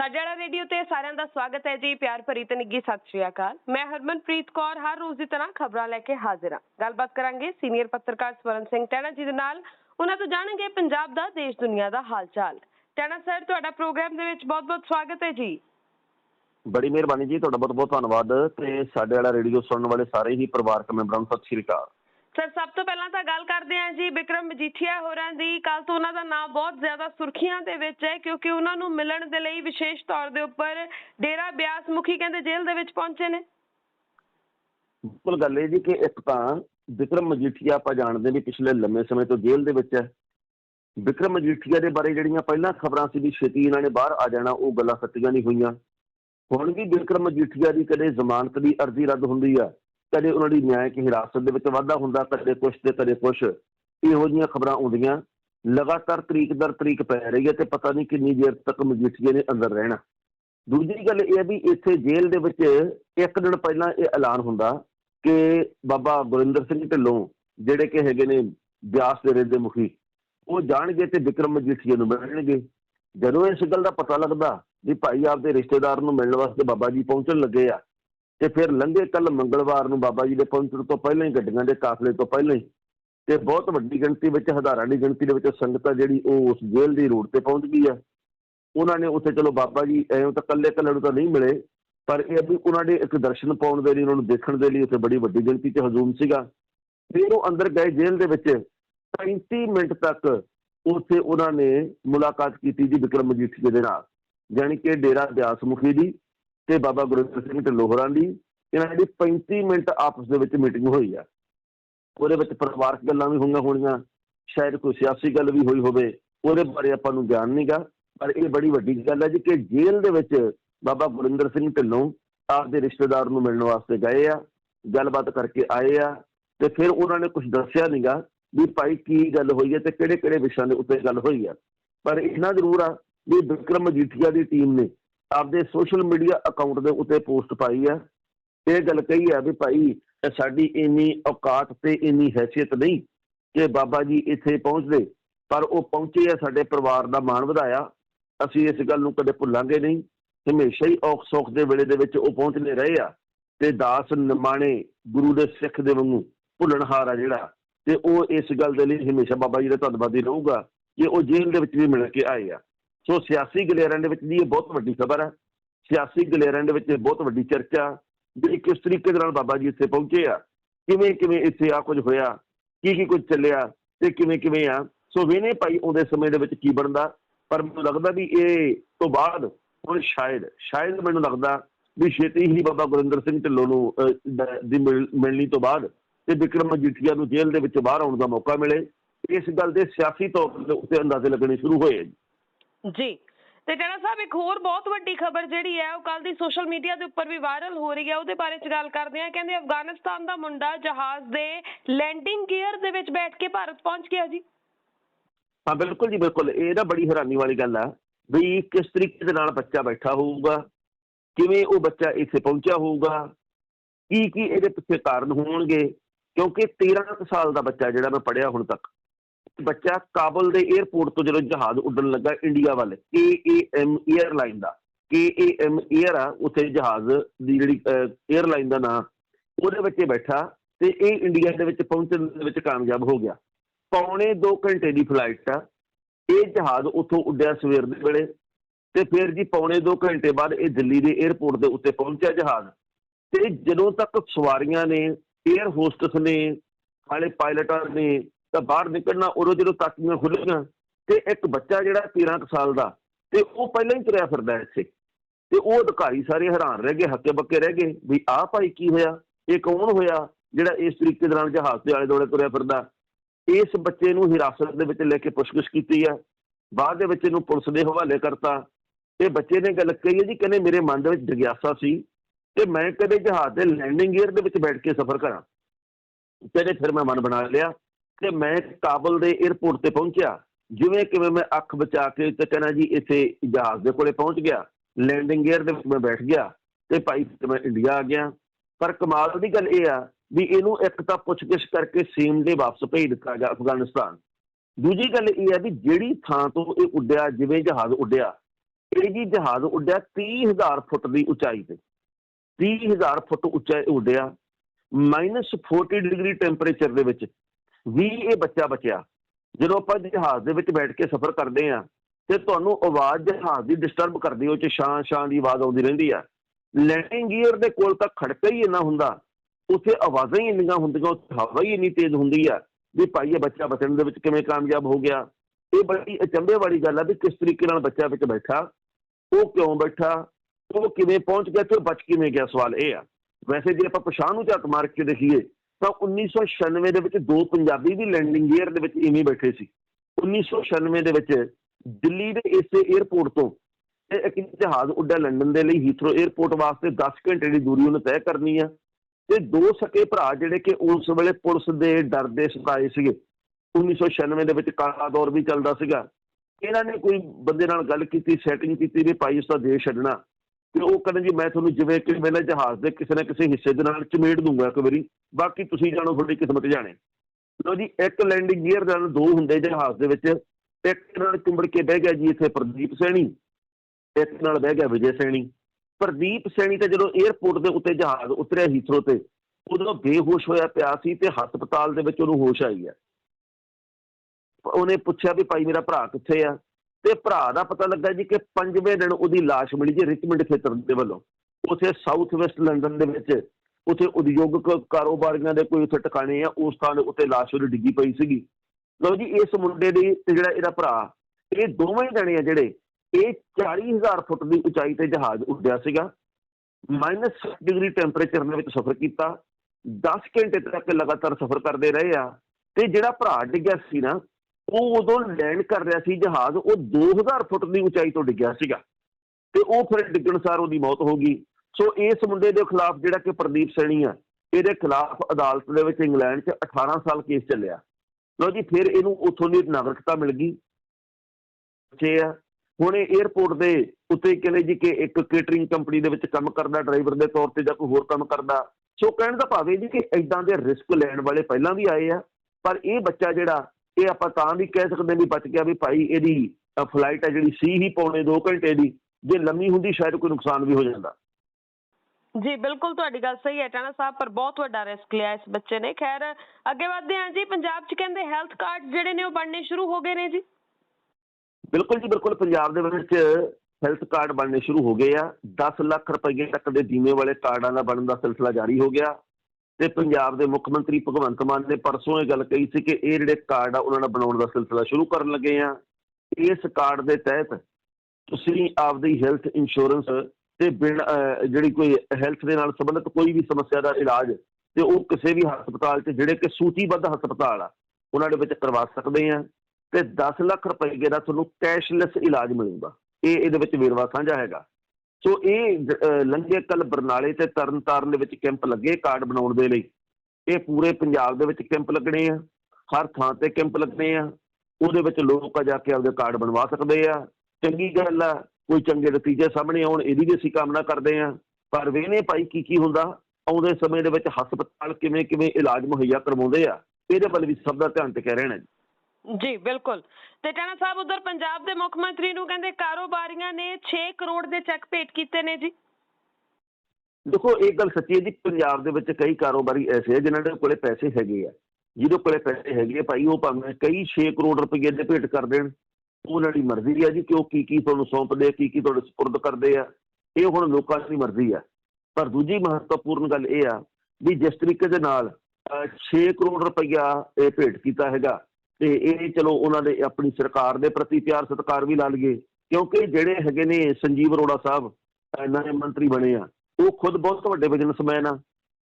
ਸਾਡੇ ਰੇਡੀਓ ਤੇ ਸਾਰਿਆਂ ਦਾ ਸਵਾਗਤ ਹੈ ਜੀ, ਪਿਆਰ ਭਰੀ ਤੇ ਨਿੱਗੀ ਸਤਿ ਸ਼੍ਰੀ ਅਕਾਲ। ਮੈਂ ਹਰਮਨਪ੍ਰੀਤ ਕੌਰ, ਹਰ ਰੋਜ਼ ਦੀ ਤਰ੍ਹਾਂ ਖਬਰਾਂ ਲੈ ਕੇ ਹਾਜ਼ਰ ਹਾਂ। ਗੱਲਬਾਤ ਕਰਾਂਗੇ ਸੀਨੀਅਰ ਪੱਤਰਕਾਰ ਸਵਰਨ ਸਿੰਘ ਟੈਣਾ ਜੀ ਦੇ ਨਾਲ। ਉਹਨਾਂ ਤੋਂ ਜਾਣਾਂਗੇ ਪੰਜਾਬ ਦਾ, ਦੇਸ਼ ਦੁਨੀਆ ਦਾ ਹਾਲ ਚਾਲ ਟੈਣਾ ਸਰ, ਤੁਹਾਡਾ ਪ੍ਰੋਗਰਾਮ ਦੇ ਵਿੱਚ ਬਹੁਤ-ਬਹੁਤ ਸਵਾਗਤ ਹੈ ਜੀ। ਬੜੀ ਮਿਹਰਬਾਨੀ ਜੀ, ਤੁਹਾਡਾ ਬਹੁਤ ਬਹੁਤ ਧੰਨਵਾਦ ਤੇ ਸਾਡੇ ਵਾਲਾ ਰੇਡੀਓ ਸੁਣਨ ਵਾਲੇ ਸਾਰੇ ਹੀ ਪਰਿਵਾਰਕ ਮੈਂਬਰਾਂ ਨੂੰ ਸਤਿ ਸ਼੍ਰੀ ਅਕਾਲ। ਸਰ, ਸਭ ਤੋਂ ਪਹਿਲਾਂ ਤਾਂ ਗੱਲ ਕਰਦੇ ਹਾਂ ਜੀ ਵਿਕਰਮ ਮਜੀਠੀਆ ਹੋਰਾਂ ਦੀ। ਕੱਲ ਤੋਂ ਉਹਨਾਂ ਦਾ ਨਾਮ ਬਹੁਤ ਜ਼ਿਆਦਾ ਸੁਰਖੀਆਂ ਦੇ ਵਿੱਚ ਹੈ, ਕਿਉਂਕਿ ਉਹਨਾਂ ਨੂੰ ਮਿਲਣ ਦੇ ਲਈ ਵਿਸ਼ੇਸ਼ ਤੌਰ ਦੇ ਉੱਪਰ ਡੇਰਾ ਬਿਆਸ ਮੁਖੀ ਕਹਿੰਦੇ ਜੇਲ੍ਹ ਦੇ ਵਿੱਚ ਪਹੁੰਚੇ ਨੇ। ਬਿਲਕੁਲ ਗੱਲ ਇਹ ਜੀ ਕਿ ਇੱਕ ਤਾਂ ਵਿਕਰਮ ਮਜੀਠੀਆ ਆਪਾਂ ਜਾਣਦੇ ਵੀ ਪਿਛਲੇ ਲੰਮੇ ਸਮੇਂ ਤੋਂ ਜੇਲ੍ਹ ਦੇ ਵਿੱਚ ਹੈ। ਵਿਕਰਮ ਮਜੀਠੀਆ ਦੇ ਬਾਰੇ ਜਿਹੜੀਆਂ ਪਹਿਲਾਂ ਖਬਰਾਂ ਸੀ ਵੀ ਛੇਤੀ ਇਹਨਾਂ ਨੇ ਬਾਹਰ ਆ ਜਾਣਾ, ਉਹ ਗੱਲਾਂ ਸੱਚੀਆਂ ਨਹੀਂ ਹੋਈਆਂ। ਹੁਣ ਵੀ ਵਿਕਰਮ ਮਜੀਠੀਆ ਦੀ ਕਦੇ ਜ਼ਮਾਨਤ ਦੀ ਅਰਜ਼ੀ ਰੱਦ ਹੁੰਦੀ ਆ। ਕਦੇ ਉਹਨਾਂ ਦੀ ਨਿਆਇਕ ਹਿਰਾਸਤ ਦੇ ਵਿੱਚ ਵਾਧਾ ਹੁੰਦਾ, ਕਦੇ ਕੁਛ ਤੇ ਕਦੇ ਕੁਛ। ਇਹੋ ਜਿਹੀਆਂ ਖਬਰਾਂ ਆਉਂਦੀਆਂ। ਲਗਾਤਾਰ ਤਰੀਕ ਦਰ ਤਰੀਕ ਪੈ ਰਹੀ ਹੈ ਤੇ ਪਤਾ ਨਹੀਂ ਕਿੰਨੀ ਦੇਰ ਤੱਕ ਮਜੀਠੀਏ ਨੇ ਅੰਦਰ ਰਹਿਣਾ। ਦੂਜੀ ਗੱਲ ਇਹ ਹੈ ਵੀ ਇੱਥੇ ਜੇਲ੍ਹ ਦੇ ਵਿੱਚ ਇੱਕ ਦਿਨ ਪਹਿਲਾਂ ਇਹ ਐਲਾਨ ਹੁੰਦਾ ਕਿ ਬਾਬਾ ਗੁਰਿੰਦਰ ਸਿੰਘ ਢਿੱਲੋਂ ਜਿਹੜੇ ਕਿ ਹੈਗੇ ਨੇ ਬਿਆਸ ਦੇ ਰੇਦੇ ਮੁਖੀ, ਉਹ ਜਾਣਗੇ ਤੇ ਵਿਕਰਮ ਮਜੀਠੀਏ ਨੂੰ ਮਿਲਣਗੇ। ਜਦੋਂ ਇਸ ਗੱਲ ਦਾ ਪਤਾ ਲੱਗਦਾ ਵੀ ਭਾਈ ਆਪਦੇ ਰਿਸ਼ਤੇਦਾਰ ਨੂੰ ਮਿਲਣ ਵਾਸਤੇ ਬਾਬਾ ਜੀ ਪਹੁੰਚਣ ਲੱਗੇ ਆ ਤੇ ਫਿਰ ਲੰਘੇ ਕੱਲ ਮੰਗਲਵਾਰ ਨੂੰ ਬਾਬਾ ਜੀ ਦੇ ਪਹੁੰਚਣ ਤੋਂ ਪਹਿਲਾਂ ਹੀ ਗੱਡੀਆਂ ਦੇ ਕਾਫਲੇ ਤੋਂ ਪਹਿਲਾਂ ਹੀ ਤੇ ਬਹੁਤ ਵੱਡੀ ਗਿਣਤੀ ਵਿੱਚ, ਹਜ਼ਾਰਾਂ ਦੀ ਗਿਣਤੀ ਦੇ ਵਿੱਚ ਸੰਗਤ ਆ ਜਿਹੜੀ ਉਹ ਉਸ ਜੇਲ੍ਹ ਦੀ ਰੋਡ ਤੇ ਪਹੁੰਚ ਗਈ ਹੈ ਉਹਨਾਂ ਨੇ ਉੱਥੇ ਚਲੋ ਬਾਬਾ ਜੀ ਐਂ ਤਾਂ ਕੱਲੇ ਕੱਲੇ ਨੂੰ ਤਾਂ ਨਹੀਂ ਮਿਲੇ, ਪਰ ਇਹ ਵੀ ਉਹਨਾਂ ਦੇ ਇੱਕ ਦਰਸ਼ਨ ਪਾਉਣ ਦੇ ਲਈ, ਉਹਨਾਂ ਨੂੰ ਦੇਖਣ ਦੇ ਲਈ ਉੱਥੇ ਬੜੀ ਵੱਡੀ ਗਿਣਤੀ 'ਚ ਹਜੂਮ ਸੀਗਾ। ਫਿਰ ਉਹ ਅੰਦਰ ਗਏ ਜੇਲ੍ਹ ਦੇ ਵਿੱਚ 35 ਮਿੰਟ ਤੱਕ ਉੱਥੇ ਉਹਨਾਂ ਨੇ ਮੁਲਾਕਾਤ ਕੀਤੀ ਜੀ ਵਿਕਰਮ ਮਜੀਠੀਏ ਦੇ ਨਾਲ, ਜਾਣੀ ਕਿ ਡੇਰਾ ਬਿਆਸ ਮੁਖੀ ਦੀ। ਤੇ ਬਾਬਾ ਗੁਰਿੰਦਰ ਸਿੰਘ ਢਿੱਲੋਂ ਹੋਰਾਂ ਦੀ ਇਹਨਾਂ ਦੀ 35 ਮਿੰਟ ਆਪਸ ਦੇ ਵਿੱਚ ਮੀਟਿੰਗ ਹੋਈ ਆ। ਉਹਦੇ ਵਿੱਚ ਪਰਿਵਾਰਕ ਗੱਲਾਂ ਵੀ ਹੋਈਆਂ ਹੋਣੀਆਂ, ਸ਼ਾਇਦ ਕੋਈ ਸਿਆਸੀ ਗੱਲ ਵੀ ਹੋਈ ਹੋਵੇ, ਉਹਦੇ ਬਾਰੇ ਆਪਾਂ ਨੂੰ ਗਿਆਨ ਨਹੀਂਗਾ ਪਰ ਇਹ ਬੜੀ ਵੱਡੀ ਗੱਲ ਹੈ ਜੀ ਕਿ ਜੇਲ੍ਹ ਦੇ ਵਿੱਚ ਬਾਬਾ ਗੁਰਿੰਦਰ ਸਿੰਘ ਢਿੱਲੋਂ ਆਪਦੇ ਰਿਸ਼ਤੇਦਾਰ ਨੂੰ ਮਿਲਣ ਵਾਸਤੇ ਗਏ ਆ, ਗੱਲਬਾਤ ਕਰਕੇ ਆਏ ਆ, ਤੇ ਫਿਰ ਉਹਨਾਂ ਨੇ ਕੁਝ ਦੱਸਿਆ ਨਹੀਂਗਾ ਵੀ ਭਾਈ ਕੀ ਗੱਲ ਹੋਈ ਹੈ ਤੇ ਕਿਹੜੇ ਕਿਹੜੇ ਵਿਸ਼ਿਆਂ ਦੇ ਉੱਤੇ ਗੱਲ ਹੋਈ ਆ। ਪਰ ਇਹਨਾਂ ਜ਼ਰੂਰ ਆ ਵੀ ਵਿਕਰਮ ਮਜੀਠੀਆ ਦੀ ਟੀਮ ਨੇ ਆਪਦੇ ਸੋਸ਼ਲ ਮੀਡੀਆ ਅਕਾਊਂਟ ਦੇ ਉੱਤੇ ਪੋਸਟ ਪਾਈ ਆ ਇਹ ਗੱਲ ਕਹੀ ਆ ਵੀ ਭਾਈ ਸਾਡੀ ਇੰਨੀ ਔਕਾਤ ਤੇ ਇੰਨੀ ਹੈਸੀਅਤ ਨਹੀਂ ਕਿ ਬਾਬਾ ਜੀ ਇੱਥੇ ਪਹੁੰਚਦੇ, ਪਰ ਉਹ ਪਹੁੰਚੇ ਆ ਸਾਡੇ ਪਰਿਵਾਰ ਦਾ ਮਾਣ ਵਧਾਇਆ। ਅਸੀਂ ਇਸ ਗੱਲ ਨੂੰ ਕਦੇ ਭੁੱਲਾਂਗੇ ਨਹੀਂ। ਹਮੇਸ਼ਾ ਹੀ ਔਖ ਸੌਖ ਦੇ ਵੇਲੇ ਦੇ ਵਿੱਚ ਉਹ ਪਹੁੰਚਦੇ ਰਹੇ ਆ ਤੇ ਦਾਸ ਨਿਮਾਣੇ ਗੁਰੂ ਦੇ ਸਿੱਖ ਦੇ ਵਾਂਗੂ ਭੁੱਲਣਹਾਰ ਆ ਜਿਹੜਾ। ਤੇ ਉਹ ਇਸ ਗੱਲ ਦੇ ਲਈ ਹਮੇਸ਼ਾ ਬਾਬਾ ਜੀ ਦਾ ਧੰਨਵਾਦੀ ਰਹੂਗਾ ਕਿ ਉਹ ਜੇਲ੍ਹ ਦੇ ਵਿੱਚ ਵੀ ਮਿਲ ਕੇ ਆਏ ਆ। ਸੋ ਸਿਆਸੀ ਗਲੇਰਾਂ ਦੇ ਵਿੱਚ ਵੀ ਇਹ ਬਹੁਤ ਵੱਡੀ ਖਬਰ ਹੈ। ਸਿਆਸੀ ਗਲੇਰਾਂ ਦੇ ਵਿੱਚ ਇਹ ਬਹੁਤ ਵੱਡੀ ਚਰਚਾ ਵੀ ਕਿਸ ਤਰੀਕੇ ਦੇ ਨਾਲ ਬਾਬਾ ਜੀ ਇੱਥੇ ਪਹੁੰਚੇ ਆ, ਕਿਵੇਂ ਕਿਵੇਂ ਇੱਥੇ ਆ ਕੁਝ ਹੋਇਆ, ਕੀ ਕੀ ਕੁਝ ਚੱਲਿਆ ਤੇ ਕਿਵੇਂ ਕਿਵੇਂ ਆ। ਸੋ ਵੇਨੇ ਭਾਈ ਉਹਦੇ ਸਮੇਂ ਦੇ ਵਿੱਚ ਕੀ ਬਣਦਾ, ਪਰ ਮੈਨੂੰ ਲੱਗਦਾ ਵੀ ਇਹ ਤੋਂ ਬਾਅਦ ਹੁਣ ਸ਼ਾਇਦ ਸ਼ਾਇਦ ਮੈਨੂੰ ਲੱਗਦਾ ਵੀ ਛੇਤੀ ਹੀ ਬਾਬਾ ਗੁਰਿੰਦਰ ਸਿੰਘ ਢਿੱਲੋਂ ਨੂੰ ਦੀ ਮਿਲ- ਮਿਲਣੀ ਤੋਂ ਬਾਅਦ ਤੇ ਵਿਕਰਮ ਮਜੀਠੀਆ ਨੂੰ ਜੇਲ੍ਹ ਦੇ ਵਿੱਚੋਂ ਬਾਹਰ ਆਉਣ ਦਾ ਮੌਕਾ ਮਿਲੇ। ਇਸ ਗੱਲ ਦੇ ਸਿਆਸੀ ਤੌਰ ਦੇ ਉੱਤੇ ਅੰਦਾਜ਼ੇ ਲੱਗਣੇ ਸ਼ੁਰੂ ਹੋਏ ਜੀ। ਜੀ। ਤੇ ਜਣਾ ਸਾਹਿਬ, ਇੱਕ ਹੋਰ ਬਹੁਤ ਵੱਡੀ ਖਬਰ ਜਿਹੜੀ ਹੈ, ਉਹ ਕੱਲ ਦੀ ਸੋਸ਼ਲ ਮੀਡੀਆ ਦੇ ਉੱਪਰ ਵੀ ਵਾਇਰਲ ਹੋ ਰਹੀ ਹੈ, ਉਹਦੇ ਬਾਰੇ ਚ ਗੱਲ ਕਰਦੇ ਹਾਂ। ਕਹਿੰਦੇ ਅਫਗਾਨਿਸਤਾਨ ਦਾ ਮੁੰਡਾ ਜਹਾਜ਼ ਦੇ ਲੈਂਡਿੰਗ ਗੀਅਰ ਦੇ ਵਿੱਚ ਬੈਠ ਕੇ ਭਾਰਤ ਪਹੁੰਚ ਗਿਆ ਜੀ। ਹਾਂ, ਬਿਲਕੁਲ ਜੀ, ਬਿਲਕੁਲ। ਇਹ ਨਾ ਬੜੀ ਹੈਰਾਨੀ ਵਾਲੀ ਗੱਲ ਆ ਵੀ ਕਿਸ ਤਰੀਕੇ ਦੇ ਨਾਲ ਬੱਚਾ ਬੈਠਾ ਹੋਊਗਾ, ਕਿਵੇਂ ਉਹ ਬੱਚਾ ਇੱਥੇ ਪਹੁੰਚਿਆ ਹੋਊਗਾ ਕੀ ਕੀ ਇਹਦੇ ਪਿੱਛੇ ਕਾਰਨ ਹੋਣਗੇ, ਕਿਉਂਕਿ 13 ਸਾਲ ਦਾ ਬੱਚਾ ਜਿਹੜਾ ਮੈਂ ਪੜਿਆ ਹੁਣ ਤੱਕ। ਬੱਚਾ ਕਾਬਲ ਦੇ 에ਅਰਪੋਰਟ ਤੋਂ ਜਦੋਂ ਜਹਾਜ਼ ਉੱਡਣ ਲੱਗਾ ਇੰਡੀਆ ਵੱਲ KAM 에ਅਰਲਾਈਨ ਦਾ KAM 에ਅਰ ਆ, ਉੱਥੇ ਜਹਾਜ਼ ਦੀ ਜਿਹੜੀ 에ਅਰਲਾਈਨ ਦਾ ਨਾਂ, ਉਹਦੇ ਵਿੱਚ ਬੈਠਾ ਤੇ ਇਹ ਇੰਡੀਆ ਦੇ ਵਿੱਚ ਪਹੁੰਚਣ ਦੇ ਵਿੱਚ ਕਾਮਯਾਬ ਹੋ ਗਿਆ। ਪੌਣੇ 2 ਘੰਟੇ ਦੀ ਫਲਾਈਟ ਆ, ਇਹ ਜਹਾਜ਼ ਉੱਥੋਂ ਉੱਡਿਆ ਸਵੇਰ ਦੇ ਵੇਲੇ ਤੇ ਫਿਰ ਜੀ ਪੌਣੇ 2 ਘੰਟੇ ਬਾਅਦ ਇਹ ਦਿੱਲੀ ਦੇ 에ਅਰਪੋਰਟ ਦੇ ਉੱਤੇ ਪਹੁੰਚਿਆ ਜਹਾਜ਼। ਤੇ ਜਦੋਂ ਤੱਕ ਸਵਾਰੀਆਂ ਨੇ 에ਅਰ ਹੋਸਟਸ ਨੇ ਹਾਲੇ ਪਾਇਲਟਾਂ ਨੇ ਤਾਂ ਬਾਹਰ ਨਿਕਲਣਾ ਉਦੋਂ ਜਦੋਂ ਤਾਕੀਆਂ ਖੁੱਲੀਆਂ ਤੇ ਇੱਕ ਬੱਚਾ ਜਿਹੜਾ 13 ਕੁ ਸਾਲ ਦਾ ਤੇ ਉਹ ਪਹਿਲਾਂ ਹੀ ਤੁਰਿਆ ਫਿਰਦਾ ਇੱਥੇ ਤੇ ਉਹ ਅਧਿਕਾਰੀ ਸਾਰੇ ਹੈਰਾਨ ਰਹਿ ਗਏ, ਹੱਕੇ ਬੱਕੇ ਰਹਿ ਗਏ ਵੀ ਆਹ ਭਾਈ ਕੀ ਹੋਇਆ, ਇਹ ਕੌਣ ਹੋਇਆ ਜਿਹੜਾ ਇਸ ਤਰੀਕੇ ਦੇ ਨਾਲ ਜਹਾਜ਼ ਦੇ ਆਲੇ ਦੁਆਲੇ ਤੁਰਿਆ ਫਿਰਦਾ। ਇਸ ਬੱਚੇ ਨੂੰ ਹਿਰਾਸਤ ਦੇ ਵਿੱਚ ਲੈ ਕੇ ਪੁੱਛਗਿੱਛ ਕੀਤੀ ਆ, ਬਾਅਦ ਦੇ ਵਿੱਚ ਇਹਨੂੰ ਪੁਲਿਸ ਦੇ ਹਵਾਲੇ ਕਰਤਾ ਤੇ ਬੱਚੇ ਨੇ ਗੱਲ ਕਹੀ ਹੈ ਜੀ, ਕਹਿੰਦੇ ਮੇਰੇ ਮਨ ਦੇ ਵਿੱਚ ਜਿਗਿਆਸਾ ਸੀ ਤੇ ਮੈਂ ਕਦੇ ਜਹਾਜ਼ ਦੇ ਲੈਂਡਿੰਗ ਗੀਅਰ ਦੇ ਵਿੱਚ ਬੈਠ ਕੇ ਸਫ਼ਰ ਕਰਾਂ। ਕਹਿੰਦੇ ਫਿਰ ਮੈਂ ਮਨ ਬਣਾ ਲਿਆ। ਕਿ ਮੈਂ ਕਾਬਲ ਦੇ 에ਅਰਪੋਰਟ ਤੇ ਪਹੁੰਚਿਆ। ਜਿਵੇਂ ਕਿਵੇਂ ਮੈਂ ਅੱਖ ਬਚਾ ਕੇ ਤੇ ਕਹਿੰਦਾ ਜੀ ਇੱਥੇ ਜਹਾਜ਼ ਦੇ ਕੋਲੇ ਪਹੁੰਚ ਗਿਆ। ਲੈਂਡਿੰਗ ਗੀਅਰ ਦੇ ਵਿੱਚ ਮੈਂ ਬੈਠ ਗਿਆ ਤੇ ਭਾਈ ਮੈਂ ਇੰਡੀਆ ਆ ਗਿਆ। ਪਰ ਕਮਾਲ ਦੀ ਗੱਲ ਇਹ ਆ ਵੀ ਇਹਨੂੰ ਇੱਕ ਤਾਂ ਪੁੱਛਗਿੱਛ ਕਰਕੇ ਸੀਮ ਦੇ ਵਾਪਸ ਭੇਜ ਦਿੱਤਾ ਗਿਆ ਅਫਗਾਨਿਸਤਾਨ। ਦੂਜੀ ਗੱਲ ਇਹ ਹੈ ਵੀ ਜਿਹੜੀ ਥਾਂ ਤੋਂ ਇਹ ਉੱਡਿਆ, ਜਿਵੇਂ ਜਹਾਜ਼ ਉੱਡਿਆ, ਇਹ ਜੀ ਜਹਾਜ਼ ਉੱਡਿਆ 30000 ਫੁੱਟ ਦੀ ਉਚਾਈ ਤੇ। 30000 ਫੁੱਟ ਉੱਚਾ ਉੱਡਿਆ। -40 ਡਿਗਰੀ ਟੈਂਪਰੇਚਰ ਦੇ ਵਿੱਚ। ਵੀ ਇਹ ਬੱਚਾ ਬਚਿਆ। ਜਦੋਂ ਆਪਾਂ ਜਹਾਜ਼ ਦੇ ਵਿੱਚ ਬੈਠ ਕੇ ਸਫ਼ਰ ਕਰਦੇ ਆ ਤੇ ਤੁਹਾਨੂੰ ਆਵਾਜ਼ ਜਹਾਜ਼ ਦੀ ਡਿਸਟਰਬ ਕਰਦੀ ਉਹ ਚ ਛਾਂ ਸ਼ਾਂ ਦੀ ਆਵਾਜ਼ ਆਉਂਦੀ ਰਹਿੰਦੀ ਆ। ਲੈਂਡਿੰਗ ਗੀਅਰ ਦੇ ਕੋਲ ਤਾਂ ਖੜਕਾ ਹੀ ਇੰਨਾ ਹੁੰਦਾ, ਉੱਥੇ ਆਵਾਜ਼ਾਂ ਹੀ ਇੰਨੀਆਂ ਹੁੰਦੀਆਂ, ਉੱਥੇ ਹਵਾ ਹੀ ਇੰਨੀ ਤੇਜ਼ ਹੁੰਦੀ ਆ, ਵੀ ਭਾਈ ਇਹ ਬੱਚਾ ਬਚਣ ਦੇ ਵਿੱਚ ਕਿਵੇਂ ਕਾਮਯਾਬ ਹੋ ਗਿਆ। ਇਹ ਬੜੀ ਅਚੰਭੇ ਵਾਲੀ ਗੱਲ ਆ ਵੀ ਕਿਸ ਤਰੀਕੇ ਨਾਲ ਬੱਚਾ ਵਿੱਚ ਬੈਠਾ, ਉਹ ਕਿਉਂ ਬੈਠਾ, ਉਹ ਕਿਵੇਂ ਪਹੁੰਚ ਗਿਆ, ਤੇ ਉਹ ਬਚ ਕਿਵੇਂ ਗਿਆ, ਸਵਾਲ ਇਹ ਆ। ਵੈਸੇ ਜੇ ਆਪਾਂ ਪਛਾਣ ਨੂੰ ਝੱਟ ਮਾਰ ਕੇ ਦੇਖੀਏ ਤਾਂ 1996 ਦੇ ਵਿੱਚ ਦੋ ਪੰਜਾਬੀ ਵੀ ਲੈਂਡਿੰਗ ਗੀਅਰ ਦੇ ਵਿੱਚ ਇਵੇਂ ਬੈਠੇ ਸੀ। 1996 ਦੇ ਵਿੱਚ ਦਿੱਲੀ ਦੇ ਇਸੇ 에ਅਰਪੋਰਟ ਤੋਂ ਇੱਕ ਜਹਾਜ਼ ਉੱਡਿਆ ਲੰਡਨ ਦੇ ਲਈ ਹੀਥਰੋ 에ਅਰਪੋਰਟ ਵਾਸਤੇ 10 ਘੰਟੇ ਦੀ ਦੂਰੀ ਉਹਨੇ ਤੈਅ ਕਰਨੀ ਆ। ਤੇ ਦੋ ਸਕੇ ਭਰਾ ਜਿਹੜੇ ਕਿ ਉਸ ਵੇਲੇ ਪੁਲਿਸ ਦੇ ਡਰ ਦੇ ਸਤਾਏ ਸੀਗੇ 1996 ਦੇ ਵਿੱਚ ਕਾਲਾ ਦੌਰ ਵੀ ਚੱਲਦਾ ਸੀਗਾ। ਇਹਨਾਂ ਨੇ ਕੋਈ ਬੰਦੇ ਨਾਲ ਗੱਲ ਕੀਤੀ ਸੈਟਿੰਗ ਕੀਤੀ ਵੀ ਭਾਈ ਉਸ ਦਾ ਦੇਸ਼ ਛੱਡਣਾ। ਤੇ ਉਹ ਕਹਿੰਦੇ ਜੀ ਮੈਂ ਤੁਹਾਨੂੰ ਜਿਵੇਂ ਕਿ ਮੈਨੇ ਜਹਾਜ਼ ਦੇ ਕਿਸੇ ਨਾ ਕਿਸੇ ਹਿੱਸੇ ਦੇ ਨਾਲ ਚਮੇੜ ਦੂੰਗਾ ਇੱਕ ਵਾਰੀ, ਬਾਕੀ ਤੁਸੀਂ ਜਾਣੋ ਤੁਹਾਡੀ ਕਿਸਮਤ ਜਾਣੇ। ਲੋ ਜੀ, ਇੱਕ ਲੈਂਡਿੰਗ ਗੀਅਰ ਨਾਲ ਦੋ ਹੁੰਦੇ ਜਹਾਜ਼ ਦੇ ਵਿੱਚ, ਇੱਕ ਨਾਲ ਚੁੰਬੜ ਕੇ ਬਹਿ ਗਿਆ ਜੀ ਇੱਥੇ ਪ੍ਰਦੀਪ ਸੈਣੀ, ਇੱਕ ਨਾਲ ਬਹਿ ਗਿਆ ਵਿਜੇ ਸੈਣੀ। ਪ੍ਰਦੀਪ ਸੈਣੀ ਤਾਂ ਜਦੋਂ 에ਅਰਪੋਰਟ ਦੇ ਉੱਤੇ ਜਹਾਜ਼ ਉਤਰਿਆ ਹੀਥਰੋ ਤੇ, ਉਦੋਂ ਬੇਹੋਸ਼ ਹੋਇਆ ਪਿਆ ਸੀ ਤੇ ਹਸਪਤਾਲ ਦੇ ਵਿੱਚ ਉਹਨੂੰ ਹੋਸ਼ ਆਈ ਹੈ ਉਹਨੇ ਪੁੱਛਿਆ ਵੀ ਭਾਈ ਮੇਰਾ ਭਰਾ ਕਿੱਥੇ ਆ? ਤੇ ਭਰਾ ਦਾ ਪਤਾ ਲੱਗਾ ਜੀ ਕਿ ਪੰਜਵੇਂ ਦਿਨ ਉਹਦੀ ਲਾਸ਼ ਮਿਲੀ ਜੀ ਰਿਚਮੰਡ ਖੇਤਰ ਦੇ ਵੱਲੋਂ। ਉਥੇ ਸਾਊਥ ਵੈਸਟ ਲੰਡਨ ਦੇ ਵਿੱਚ ਉਥੇ ਉਦਯੋਗਿਕ ਕਾਰੋਬਾਰੀਆਂ ਦੇ ਕੋਈ ਉੱਥੇ ਟਿਕਾਣੇ ਆ, ਉਸ ਥਾਂ ਦੇ ਉੱਤੇ ਲਾਸ਼ ਉਹਦੀ ਡਿੱਗੀ ਪਈ ਸੀਗੀ। ਲਓ ਜੀ, ਇਸ ਮੁੰਡੇ ਦੀ ਤੇ ਜਿਹੜਾ ਇਹਦਾ ਭਰਾ, ਇਹ ਦੋਵੇਂ ਜਣੇ ਆ ਜਿਹੜੇ, ਇਹ 40000 ਫੁੱਟ ਦੀ ਉਚਾਈ ਤੇ ਜਹਾਜ਼ ਉੱਡਿਆ ਸੀਗਾ। ਮਾਈਨਸ ਡਿਗਰੀ ਟੈਂਪਰੇਚਰ ਦੇ ਵਿੱਚ ਸਫ਼ਰ ਕੀਤਾ। 10 ਘੰਟੇ ਤੱਕ ਲਗਾਤਾਰ ਸਫ਼ਰ ਕਰਦੇ ਰਹੇ ਆ। ਤੇ ਜਿਹੜਾ ਭਰਾ ਡਿੱਗਿਆ ਸੀ ਨਾ ਉਹ ਉਦੋਂ ਲੈਂਡ ਕਰ ਰਿਹਾ ਸੀ ਜਹਾਜ਼, ਉਹ 2000 ਫੁੱਟ ਦੀ ਉਚਾਈ ਤੋਂ ਡਿੱਗਿਆ ਸੀਗਾ। ਤੇ ਉਹ ਫਿਰ ਡਿੱਗਣ ਸਾਰ ਉਹਦੀ ਮੌਤ ਹੋ ਗਈ। ਸੋ ਇਸ ਮੁੰਡੇ ਦੇ ਖਿਲਾਫ ਜਿਹੜਾ ਕਿ ਪ੍ਰਦੀਪ ਸੈਣੀ ਆ, ਇਹਦੇ ਖਿਲਾਫ ਅਦਾਲਤ ਦੇ ਵਿੱਚ ਇੰਗਲੈਂਡ 'ਚ 18 ਸਾਲ ਕੇਸ ਚੱਲਿਆ। ਲੋ ਜੀ, ਫਿਰ ਇਹਨੂੰ ਉੱਥੋਂ ਦੀ ਨਾਗਰਿਕਤਾ ਮਿਲ ਗਈ। ਬੱਚੇ ਆ। ਹੁਣ ਇਹ 에ਅਰਪੋਰਟ ਦੇ ਉੱਤੇ ਕਹਿੰਦੇ ਜੀ ਕਿ ਇੱਕ ਕੇਟਰਿੰਗ ਕੰਪਨੀ ਦੇ ਵਿੱਚ ਕੰਮ ਕਰਦਾ ਡਰਾਈਵਰ ਦੇ ਤੌਰ ਤੇ ਜਾਂ ਕੋਈ ਹੋਰ ਕੰਮ ਕਰਦਾ। ਸੋ ਕਹਿਣ ਦਾ ਭਾਵੇਂ ਜੀ ਕਿ ਇਦਾਂ ਦੇ ਰਿਸਕ ਲੈਣ ਵਾਲੇ ਪਹਿਲਾਂ ਵੀ ਆਏ ਆ। ਪਰ ਇਹ ਬੱਚਾ ਜਿਹੜਾ ਇਹ ਆਪਾਂ ਤਾਂ ਵੀ ਕਹਿ ਸਕਦੇ ਵੀ ਬਚ ਗਿਆ ਵੀ ਭਾਈ ਇਹਦੀ ਫਲਾਈਟ ਹੈ ਜਿਹੜੀ ਸੀ ਹੀ ਪੌਣੇ 2 ਘੰਟੇ ਦੀ ਜੇ ਲੰਮੀ ਹੁੰਦੀ ਸ਼ਾਇਦ ਕੋਈ ਨੁਕਸਾਨ ਵੀ ਹੋ ਜਾਂਦਾ। ਜੀ ਬਿਲਕੁਲ ਤੁਹਾਡੀ ਗੱਲ ਸਹੀ ਹੈ ਟਾਣਾ ਸਾਹਿਬ ਪਰ ਬਹੁਤ ਵੱਡਾ ਰਿਸਕ ਲਿਆ ਇਸ ਬੱਚੇ ਨੇ। ਖੈਰ ਅੱਗੇ ਵਧਦੇ ਹਾਂ ਜੀ ਪੰਜਾਬ 'ਚ ਕਹਿੰਦੇ ਹੈਲਥ ਕਾਰਡ ਜਿਹੜੇ ਨੇ ਉਹ ਬਣਨੇ ਸ਼ੁਰੂ ਹੋ ਗਏ ਨੇ ਜੀ। ਬਿਲਕੁਲ ਜੀ ਬਿਲਕੁਲ ਪੰਜਾਬ ਦੇ ਵਿੱਚ ਹੈਲਥ ਕਾਰਡ ਬਣਨੇ ਸ਼ੁਰੂ ਹੋ ਗਏ ਆ। 10 ਲੱਖ ਰੁਪਏ ਤੱਕ ਦੇ ਬੀਮੇ ਵਾਲੇ ਕਾਰਡਾਂ ਦਾ ਬਣਨ ਦਾ ਸਿਲਸਿਲਾ ਜਾਰੀ ਹੋ ਗਿਆ। ਤੇ ਪੰਜਾਬ ਦੇ ਮੁੱਖ ਮੰਤਰੀ ਭਗਵੰਤ ਮਾਨ ਨੇ ਪਰਸੋਂ ਇਹ ਗੱਲ ਕਹੀ ਸੀ ਕਿ ਇਹ ਜਿਹੜੇ ਕਾਰਡ ਆ, ਉਹਨਾਂ ਨਾਲ ਬਣਾਉਣ ਦਾ ਸਿਲਸਿਲਾ ਸ਼ੁਰੂ ਕਰਨ ਲੱਗੇ ਆ। ਇਸ ਕਾਰਡ ਦੇ ਤਹਿਤ ਤੁਸੀਂ ਆਪਦੀ ਹੈਲਥ ਇੰਸ਼ੋਰੈਂਸ ਤੇ ਬਿਨ ਜਿਹੜੀ ਕੋਈ ਹੈਲਥ ਦੇ ਨਾਲ ਸੰਬੰਧਿਤ ਕੋਈ ਵੀ ਸਮੱਸਿਆ ਦਾ ਇਲਾਜ ਤੇ ਉਹ ਕਿਸੇ ਵੀ ਹਸਪਤਾਲ 'ਚ, ਜਿਹੜੇ ਕਿ ਸੂਚੀਬੱਧ ਹਸਪਤਾਲ ਆ, ਉਹਨਾਂ ਦੇ ਵਿੱਚ ਕਰਵਾ ਸਕਦੇ ਆ ਤੇ 10 ਲੱਖ ਰੁਪਏ ਦਾ ਤੁਹਾਨੂੰ ਕੈਸ਼ਲੈਸ ਇਲਾਜ ਮਿਲੂਗਾ। ਇਹ ਇਹਦੇ ਵਿੱਚ ਵੇਰਵਾ ਸਾਂਝਾ ਹੈਗਾ। ਸੋ ਇਹ ਲੰਘੇ ਕੱਲ ਬਰਨਾਲੇ ਤੇ ਤਰਨਤਾਰਨ ਦੇ ਵਿੱਚ ਕੈਂਪ ਲੱਗੇ ਕਾਰਡ ਬਣਾਉਣ ਦੇ ਲਈ। ਇਹ ਪੂਰੇ ਪੰਜਾਬ ਦੇ ਵਿੱਚ ਕੈਂਪ ਲੱਗਣੇ ਆ, ਹਰ ਥਾਂ ਤੇ ਕੈਂਪ ਲੱਗਣੇ ਆ। ਉਹਦੇ ਵਿੱਚ ਲੋਕ ਆ ਜਾ ਕੇ ਆਪਦੇ ਕਾਰਡ ਬਣਵਾ ਸਕਦੇ ਆ। ਚੰਗੀ ਗੱਲ ਆ, ਕੋਈ ਚੰਗੇ ਨਤੀਜੇ ਸਾਹਮਣੇ ਆਉਣ, ਇਹਦੀ ਵੀ ਅਸੀਂ ਕਾਮਨਾ ਕਰਦੇ ਆ। ਪਰ ਵੇਨੇ ਭਾਈ ਕੀ ਕੀ ਹੁੰਦਾ, ਆਉਂਦੇ ਸਮੇਂ ਦੇ ਵਿੱਚ ਹਸਪਤਾਲ ਕਿਵੇਂ ਕਿਵੇਂ ਇਲਾਜ ਮੁਹੱਈਆ ਕਰਵਾਉਂਦੇ ਆ, ਇਹਦੇ ਵੱਲ ਵੀ ਸਭ ਦਾ ਧਿਆਨ ਟਿਕਿਆ ਰਹਿਣਾ ਜੀ। ਜੀ, ਬਿਲਕੁਲ। ਤੇ ਟਾਣਾ ਸਾਹਿਬ ਉਧਰ ਪੰਜਾਬ ਦੇ ਮੁੱਖ ਮੰਤਰੀ ਨੂੰ ਕਹਿੰਦੇ ਕਾਰੋਬਾਰੀਆਂ ਨੇ 6 ਕਰੋੜ ਦੇ ਚੈੱਕ ਭੇਟ ਕੀਤੇ ਨੇ ਜੀ। ਦੇਖੋ ਇਹ ਗੱਲ ਸੱਚੀ ਹੈ ਜੀ ਪੰਜਾਬ ਦੇ ਵਿੱਚ ਕਈ ਕਾਰੋਬਾਰੀ ਐਸੇ ਆ ਜਿਨ੍ਹਾਂ ਦੇ ਕੋਲੇ ਪੈਸੇ ਹੈਗੇ ਆ। ਜਿਹਦੇ ਕੋਲੇ ਪੈਸੇ ਹੈਗੇ ਆ ਭਾਈ ਉਹ ਭਾਵੇਂ ਕਈ 6 ਕਰੋੜ ਰੁਪਏ ਦੇ ਭੇਟ ਕਰ ਦੇਣ ਉਹਨਾਂ ਦੀ ਮਰਜ਼ੀ ਹੈ ਜੀ ਕਿ ਉਹ ਕੀ ਕੀ ਤੁਹਾਨੂੰ ਸੌਂਪਦੇ ਆ ਕੀ ਕੀ ਤੁਹਾਡੇ ਸਪੁਰਦ ਕਰਦੇ ਆ। ਇਹ ਹੁਣ ਲੋਕਾਂ ਦੀ ਮਰਜ਼ੀ ਆ। ਪਰ ਦੂਜੀ ਮਹੱਤਵਪੂਰਨ ਗੱਲ ਇਹ ਆ ਵੀ ਜਿਸ ਤਰੀਕੇ ਦੇ ਨਾਲ ਅਹ, 6 ਕਰੋੜ ਰੁਪਈਆ ਇਹ ਭੇਟ ਕੀਤਾ ਹੈਗਾ ਤੇ ਇਹ ਚਲੋ ਉਹਨਾਂ ਦੇ ਆਪਣੀ ਸਰਕਾਰ ਦੇ ਪ੍ਰਤੀ ਪਿਆਰ ਸਤਿਕਾਰ ਵੀ ਲਾ ਲਈਏ, ਕਿਉਂਕਿ ਜਿਹੜੇ ਹੈਗੇ ਨੇ ਸੰਜੀਵ ਅਰੋੜਾ ਸਾਹਿਬ, ਇਹਨਾਂ ਦੇ ਮੰਤਰੀ ਬਣੇ ਆ, ਉਹ ਖੁਦ ਬਹੁਤ ਵੱਡੇ ਬਿਜ਼ਨਸਮੈਨ ਆ।